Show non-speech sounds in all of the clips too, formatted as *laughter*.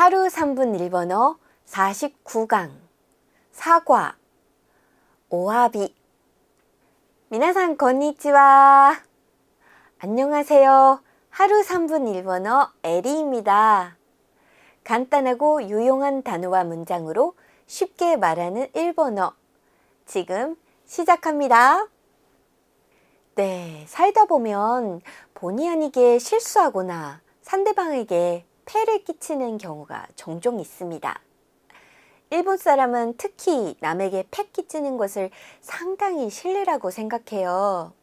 하루 3분 일본어 49강 사과 오아비 미나상 건니치와 안녕하세요. 하루 3분 일본어 에리입니다. 간단하고 유용한 단어와 문장으로 쉽게 말하는 일본어 지금 시작합니다. 네, 살다 보면 본의 아니게 실수하거나 상대방에게 폐를 끼치는 경우가 종종 있습니다. 일본 사람은 특히 남에게 폐 끼치는 것을 상당히 실례라고 생각해요.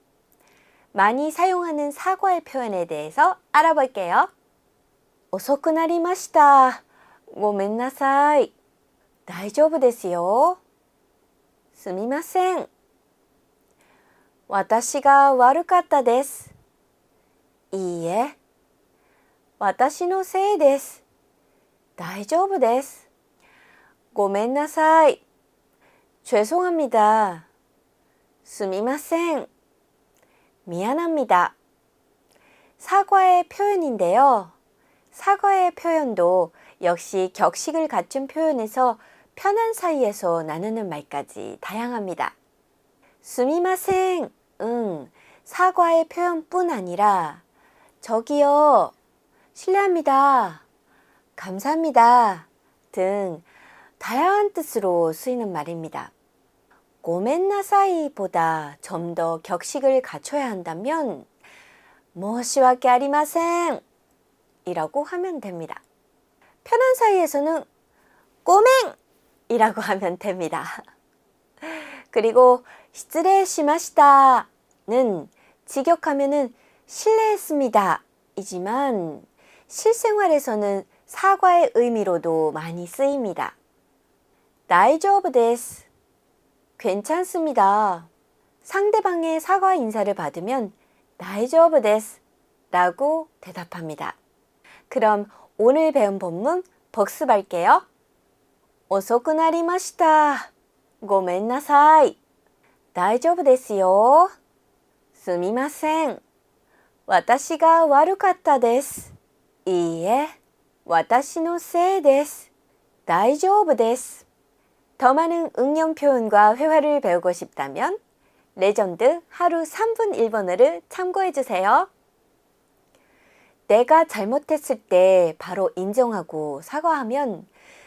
많이 사용하는 사과의 표현에 대해서 알아볼게요. 遅くなりました。ごめんなさい。大丈夫ですよ。すみません。私が悪かったです。いいえ。 私のせいです。大丈夫です。ごめんなさい。죄송합니다. すみません。 미안합니다. 사과의 표현인데요. 사과의 표현도 역시 격식을 갖춘 표현에서 편한 사이에서 나누는 말까지 다양합니다. 스미마생, 응, 사과의 표현뿐 아니라 저기요, 실례합니다, 감사합니다 등 다양한 뜻으로 쓰이는 말입니다. 고멘나사이보다 좀 더 격식을 갖춰야 한다면 아리마생 이라고 하면 됩니다. 편한 사이에서는 꼬맹 이라고 하면 됩니다. *laughs* 그리고 시츠레 시마시다는 직역하면은 실례했습니다 이지만 실생활에서는 사과의 의미로도 많이 쓰입니다. 다이조브 데스 괜찮습니다. 상대방의 사과 인사를 받으면 다이조브 데스 라고 대답합니다. 그럼 오늘 배운 본문 복습할게요. 遅くなりました。ごめんなさい。大丈夫ですよ。すみません。私が悪かったです。 いいえ、私のせいです。大丈夫です。 더 많은 응용 표현과 회화를 배우고 싶다면 레전드 하루 3분 일본어를 참고해 주세요. 내가 잘못했을 때 바로 인정하고 사과하면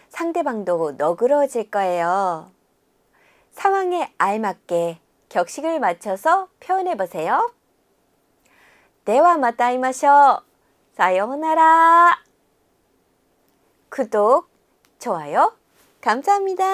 상대방도 너그러워질 거예요. 상황에 알맞게 격식을 맞춰서 표현해 보세요. 대화 마타이마쇼. 사요나라. 구독, 좋아요, 감사합니다.